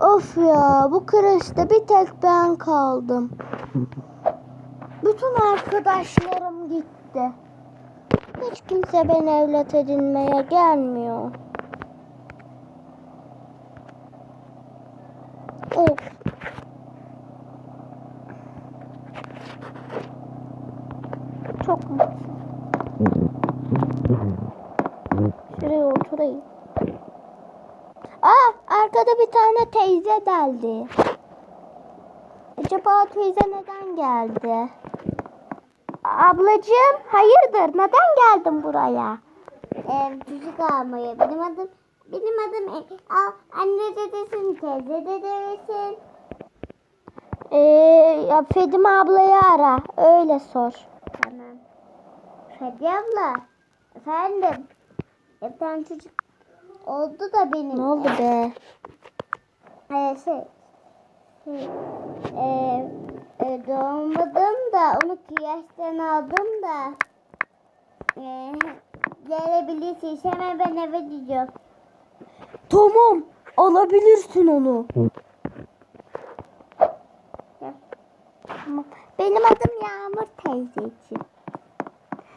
Of ya bu kreşte bir tek ben kaldım. Bütün arkadaşlarım gitti. Hiç kimse beni evlat edinmeye gelmiyor. Of. Çok mutsuz. Şuraya oturayım. Arkada bir tane teyze geldi. Acaba teyze neden geldi? Ablacığım, hayırdır? Neden geldin buraya? Ee, çocuk almaya. Benim adım benim adım e, al, anne dedesin, teyze dedesin. Ee, ya Fedime ablayı ara, öyle sor. Tamam. Hadi abla. Efendim. Bir tane çocuk oldu da benim. Ne oldu be? Ee, şey, e, e, doğmadım da onu kiyaştan aldım da e, gelebilirsin. Hemen ben eve gidiyorum. Tamam, alabilirsin onu. Tamam. Benim adım Yağmur teyzeciğim.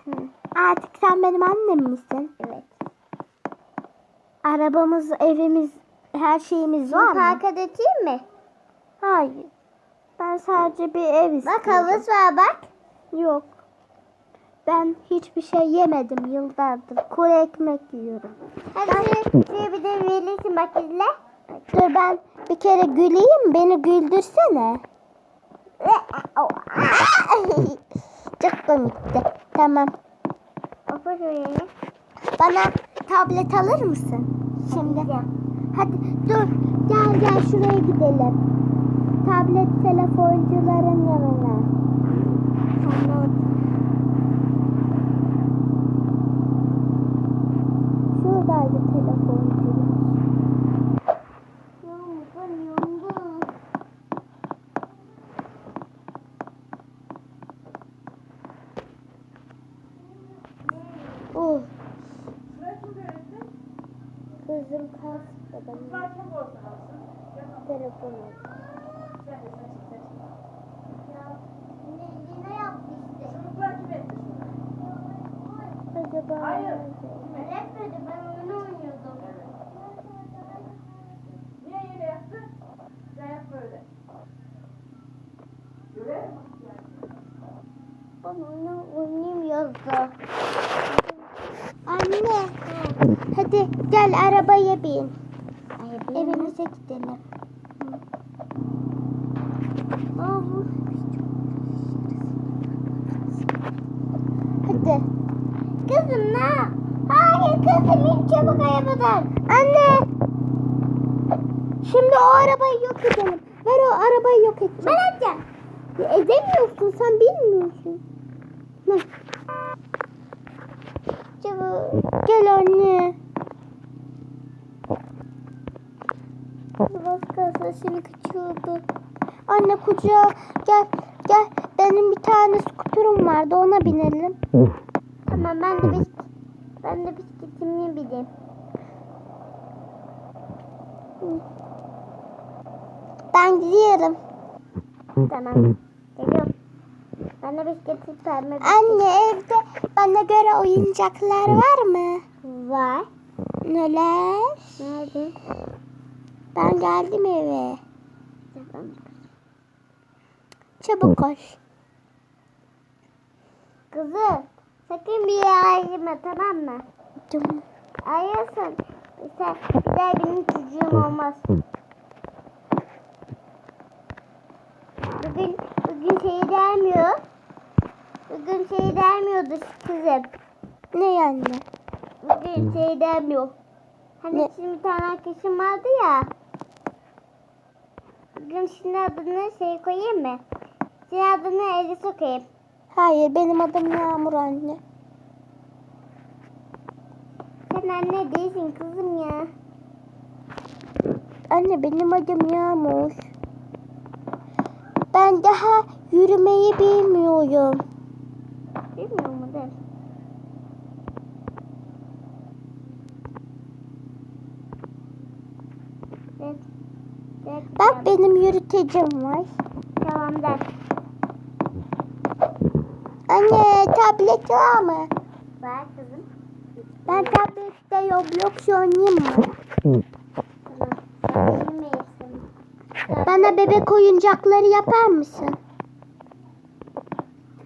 Hı. Artık sen benim annem misin? Evet. Arabamız, evimiz, her şeyimiz var mı? parka götüreyim mi? Hayır. Ben sadece bir ev Bak istiyorum. havuz var bak. Yok. Ben hiçbir şey yemedim yıllardır. Kuru ekmek yiyorum. Hadi şuraya, bir de verirsin bak izle. Dur ben bir kere güleyim beni güldürsene. Çok komikti. Tamam. Bana tablet alır mısın? Şimdi. Hadi dur. Gel gel şuraya gidelim. Tablet telefoncuların yanına. Tamam. Şuradaydı telefoncular. Acaba Hayır. nerede? Öğretmedi ben oyunu oynuyordum. Niye yine yaptı? Sen yap böyle. Görev mi? Ben oyunu oynayayım yazdı. Anne. Hadi gel arabaya bin. Evimize gidelim. Hadi. Kızım ne? Hayır kızım in çabuk arabadan. Anne. Şimdi o arabayı yok edelim. Ver o arabayı yok et. Ben edeceğim. Edemiyorsun sen bilmiyorsun. Ne? Çabuk. Gel anne. Kalsın seni kaçıyordu. Anne kucağa gel gel. Benim bir tane skuterim vardı ona binelim. Tamam ben de bis ben de bisikletimi bileyim. Ben gidiyorum. Tamam. Geliyorum. Ben de bisikleti pembe Anne evde bana göre oyuncaklar var mı? var. Neler? Nerede? Ben geldim eve. Çabuk koş. Kızım sakın bir yere ayrılma tamam mı? Tamam. Ayrılsın. Sen bir daha benim çocuğum olmaz. Bugün bugün şey dermiyor. Bugün şey dermiyordu kızım. Ne yani? Bugün şey dermiyor. Hani Ne? şimdi bir tane arkadaşım vardı ya. Bugün şimdi adını şey koyayım mı? Senin adını Ece sokayım. Hayır benim adım Yağmur anne. Sen anne değilsin kızım ya. Anne benim adım Yağmur. Ben daha yürümeyi bilmiyorum. Bilmiyor musun? Evet. Bak benim yürütecim var. Tamam der. Anne tablet var mı? Ver kızım. Ben tablette Roblox oynayayım mı? Bana bebek oyuncakları yapar mısın?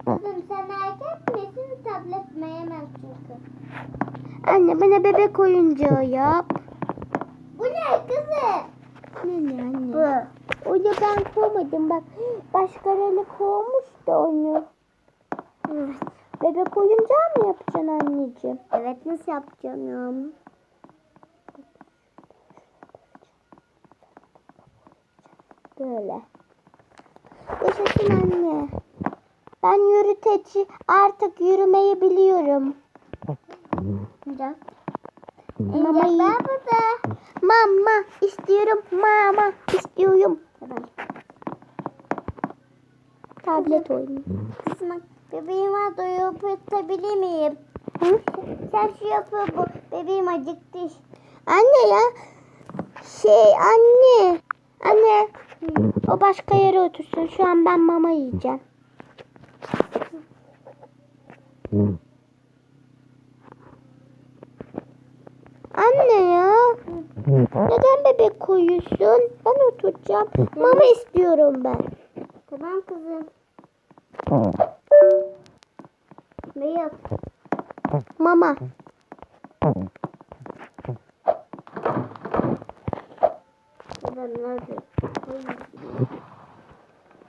Kızım sen erkek misin? Tablet mi yemem çünkü. Anne bana bebek oyuncağı yap. Bu ne kızım? Ne ne anne? Bu. Onu ben koymadım bak. Başkaları koymuş da onu. Bebek oyuncağı mı yapacaksın anneciğim? Evet nasıl yapacağım? Böyle. Yaşasın anne. Ben yürüteci artık yürümeyi biliyorum. Biraz. Mama burada. Mama istiyorum. Mama istiyorum. Tablet oyunu. Kızım bebeğim var doyup yatabilir miyim? Hı? Sen şu yapı bu. Bebeğim acıktı. Anne ya. Şey anne. Anne. O başka yere otursun. Şu an ben mama yiyeceğim. Anne ya. Neden bebek koyuyorsun? Ben oturacağım. Mama istiyorum ben. Tamam kızım. Yap? Mama.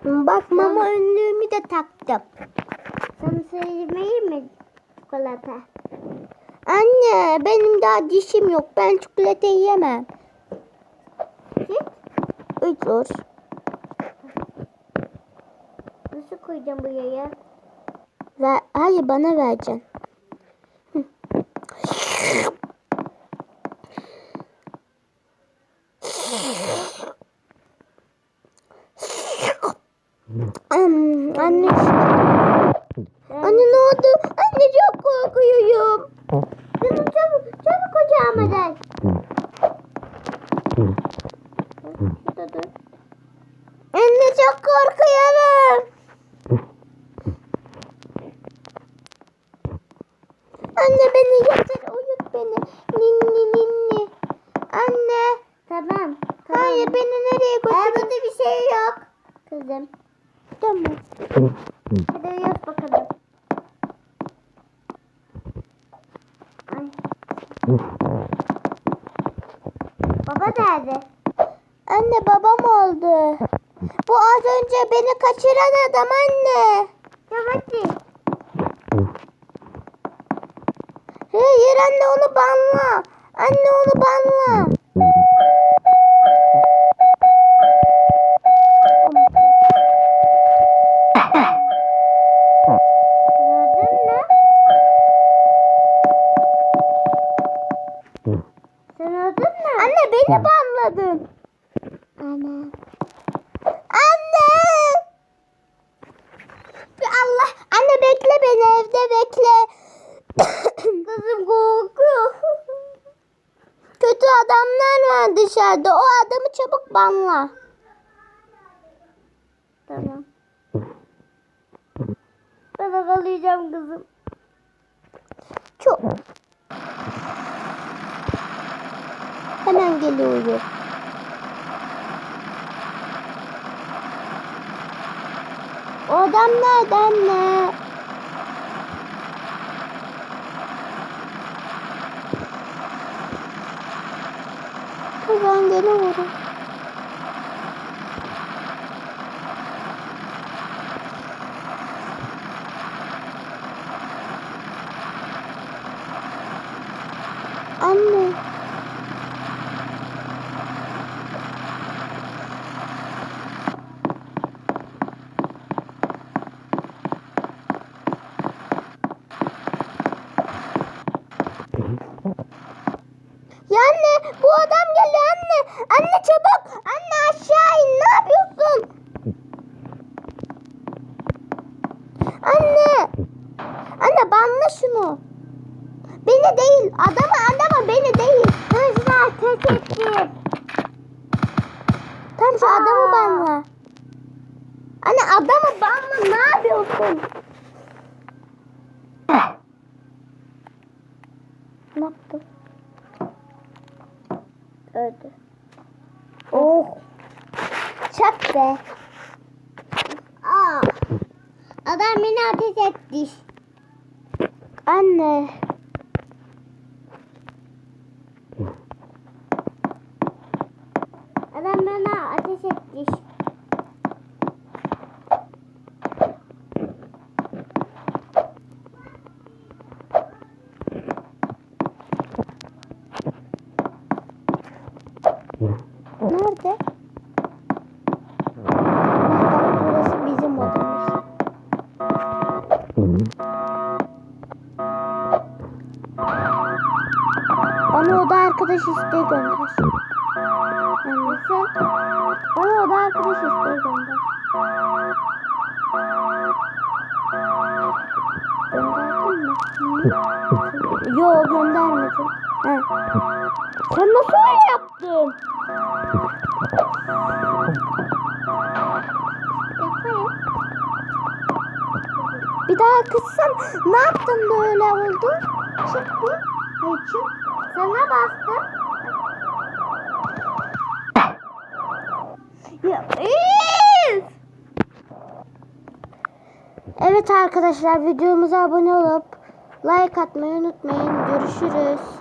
Bak mama önlüğümü de taktım. Sana söylemeyi mi? Çikolata. Anne benim daha dişim yok. Ben çikolata yiyemem. Git. Olur. Nasıl koyacağım buraya? Ver, hayır bana vereceksin. Anne, anne ne oldu? Anne çok korkuyorum. Kızım çabuk, çabuk kucağıma gel. Anne çok korkuyorum. Anne beni getir uyut beni. Ninni ninni. Anne. Tamam. Hayır beni nereye Ee, götürüyorsun? burada bir şey yok. Kızım. Tamam. Hadi uyut bakalım. Ay. Baba nerede? Anne babam oldu. Bu az önce beni kaçıran adam anne. Ya hadi. Hayır anne onu banla. Anne onu banla. Sen öldün mü? Anne beni banladın. Anne. Anne. Bir Allah. Anne bekle beni evde bekle. Kızım korkuyor. Kötü adamlar var dışarıda. O adamı çabuk banla. tamam. Ben ağlayacağım kızım. Çok. Hemen geliyorum. O adam nerede anne? Ben gene vurun. Anne. Ya anne bu adam geliyor anne. Çabuk. Anne aşağı in. Ne yapıyorsun? Anne. Anne banla şunu. Beni değil. Adamı adamı beni değil. Kızlar teşekkür. Oğlum şu adamı banla. Anne adamı banla ne yapıyorsun? ne yaptım? Öldü. Çak be. Aa. Adam beni ateş etti. Anne. Arkadaş isteği gönder. Annesi. Bana oda arkadaş isteği gönder. Gönderdin mi? Hı? Yo göndermedim. He. Sen nasıl öyle yaptın? Bir daha kızsan ne yaptın böyle oldu? Çık bir. Hayır çık. Sana bastım. Evet arkadaşlar videomuza abone olup like atmayı unutmayın. Görüşürüz.